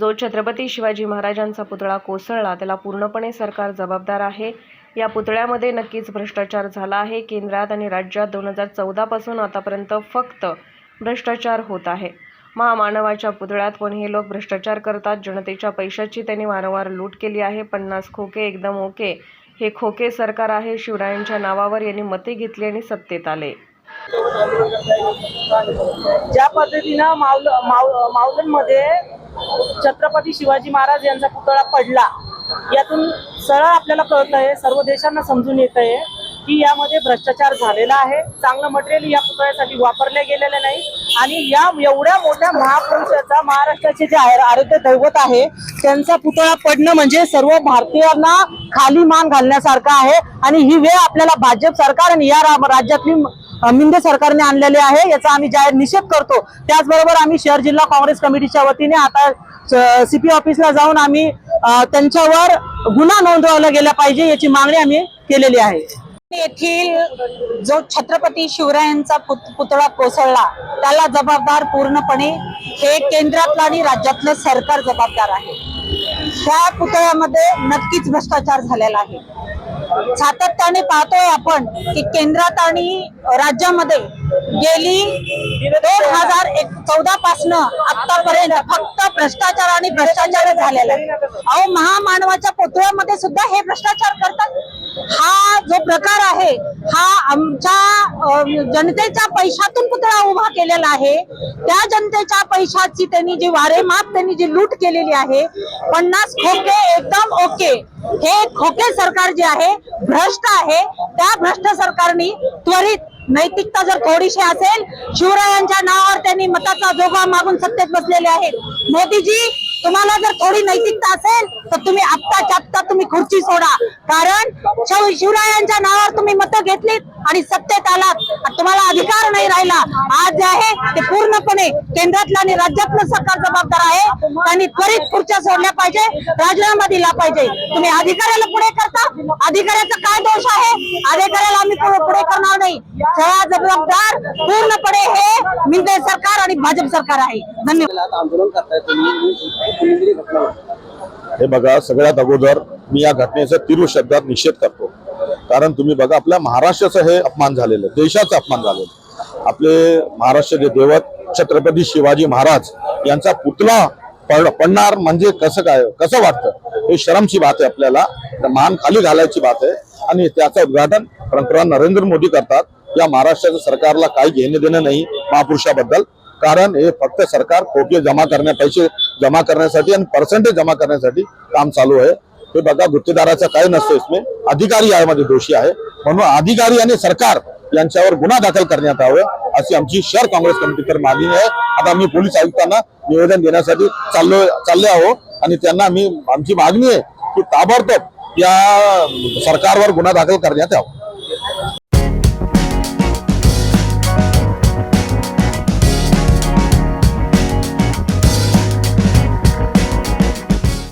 जो छत्रपती शिवाजी महाराजांचा पुतळा कोसळला त्याला पूर्णपणे सरकार जबाबदार आहे. या पुतळ्यामध्ये नक्कीच भ्रष्टाचार झाला आहे. केंद्रात आणि राज्यात दोन हजार चौदापासून आतापर्यंत फक्त भ्रष्टाचार होत आहे. महामानवाच्या पुतळ्यात पण हे लोक भ्रष्टाचार करतात. जनतेच्या पैशाची त्यांनी वारंवार लूट केली आहे. पन्नास खोके एकदम ओके. हे खोके सरकार आहे. शिवरायांच्या नावावर यांनी मते घेतली आणि सत्तेत आले. ज्या पद्धतीनं माऊल माऊ माऊलमध्ये छत्रपती शिवाजी महाराज यांचा पुतळा पडला. यातून सरळ आपल्याला कळत आहे सर्व देशांना समजून येत आहे की यामध्ये भ्रष्टाचार झालेला आहे. चांगलं मटेरियल या पुतळ्यासाठी वापरले गेलेले नाही. आणि या एवढ्या मोठ्या महापुरुषाचा महाराष्ट्राचे जे आरोग्य दैवत आहे त्यांचा पुतळा पडणं म्हणजे सर्व भारतीयांना खाली मान घालण्यासारखं आहे. आणि ही वेळ आपल्याला भाजप सरकार आणि या रा- राज्यातली मिंदे सरकारने आणलेले आहे याचा आम्ही जाहीर निषेध करतो. त्याचबरोबर आम्ही शहर जिल्हा काँग्रेस कमिटीच्या वतीने आता सीपी ऑफिसला जाऊन आम्ही त्यांच्यावर गुन्हा नोंदवला गेला पाहिजे याची मागणी आम्ही केलेली आहे. येथील जो छत्रपती शिवरायांचा पुत- पुतळा कोसळला त्याला जबाबदार पूर्णपणे हे केंद्रातलं आणि राज्यातलं सरकार जबाबदार आहे. त्या पुतळ्यामध्ये नक्कीच भ्रष्टाचार झालेला आहे. सातत्याने पाहतोय आपण की केंद्रात आणि राज्यामध्ये गेली दोन हजार एक चौदा पासन आतापर्यंत फक्त भ्रष्टाचार आणि भ्रष्टाचार झालेला आहे. अहो महामानवाच्या पुतळ्यामध्ये सुद्धा हे भ्रष्टाचार करतात? जो प्रकार आहे हा आमच्या जनतेच्या पैशातून पुतळा उभा केलेला आहे. त्या जनतेच्या पैशाची त्यांनी जी वारेमाप त्यांनी जी लूट केलेली आहे पन्नास खोके एकदम ओके हे खोके सरकार जे आहे भ्रष्ट आहे. त्या भ्रष्ट सरकारनी त्वरित नैतिकता जर थोडीशी असेल शिवरायांच्या नावावर त्यांनी मताचा जोगा मागून सत्तेत बसलेले आहेत. मोदीजी तुम्हाला जर थोडी नैतिकता असेल तर तुम्ही आत्ताच्या आत्ता तुम्ही खुर्ची सोडा. कारण शिवरायांच्या नावावर तुम्ही मतं घेतलीत. आणि सत्तेत आलात. तुम्हाला अधिकार नाही राहिला. आज जे आहे ते पूर्णपणे केंद्रातलं आणि राज्यातलं सरकार जबाबदार आहे. त्यांनी त्वरित खुर्च्या सोडल्या पाहिजे. राजीनामा दिला पाहिजे. तुम्ही अधिकाऱ्याला पुढे करता. अधिकाऱ्याचा काय दोष आहे? अधिकाऱ्याला आम्ही पुढे पुढे करणार नाही. सगळा जबाबदार पूर्णपणे हे मिंदे सरकार आणि भाजप सरकार आहे. धन्यवाद. हे बघा सगळ्यात अगोदर मी या घटनेचा तीव्र शब्दात निषेध करतो. कारण तुम्ही बघा आपल्या महाराष्ट्राचं हे अपमान झालेलं आहे, देशाचं अपमान झालेलं आपले महाराष्ट्राचे देवत छत्रपती शिवाजी महाराज यांचा पुतळा पड- पडणार म्हणजे कसं काय कसं वाटतं? हे शरमची बात आहे आपल्याला. मान खाली घालायची बात आहे. आणि त्याचं उद्घाटन पंतप्रधान नरेंद्र मोदी करतात. या महाराष्ट्राच्या सरकारला काही घेणं देणं नाही महापुरुषाबद्दल. कारण हे फक्त सरकार खोटे जमा करण्या पैसे जमा करण्यासाठी आणि पर्सेंटेज जमा करण्यासाठी काम चालू आहे. हे बघा गुत्तेदाराचा काय नसतो इसमे. अधिकारी यामध्ये दोषी आहे. म्हणून अधिकारी आणि सरकार यांच्यावर गुन्हा दाखल करण्यात यावं अशी आमची शहर काँग्रेस कमिटीतर मागणी आहे. आता आम्ही पोलीस आयुक्तांना निवेदन देण्यासाठी चाललो चालले आहोत. आणि त्यांना आम्ही आमची मागणी आहे की ताबडतोब या सरकारवर गुन्हा दाखल करण्यात यावा.